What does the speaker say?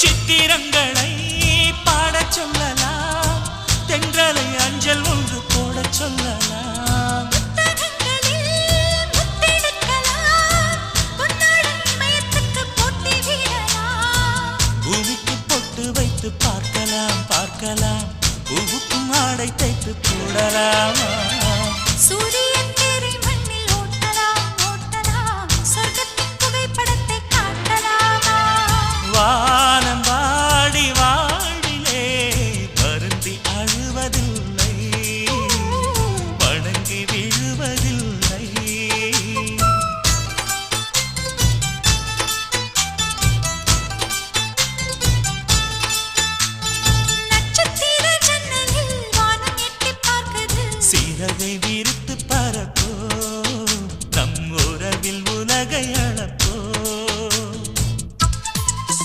சித்திரங்களை பாடச் சொல்லலாம். தென்றலை அஞ்சல் ஒன்று போடச் சொல்லலாம். பூமிக்கு பொட்டு வைத்து பார்க்கலாம் பார்க்கலாம். பூவுக்கும் ஆடை தைத்து போடலாமா? நிலவை விரித்து பறக்கோ நம் உறவில் உலகை அளப்போ.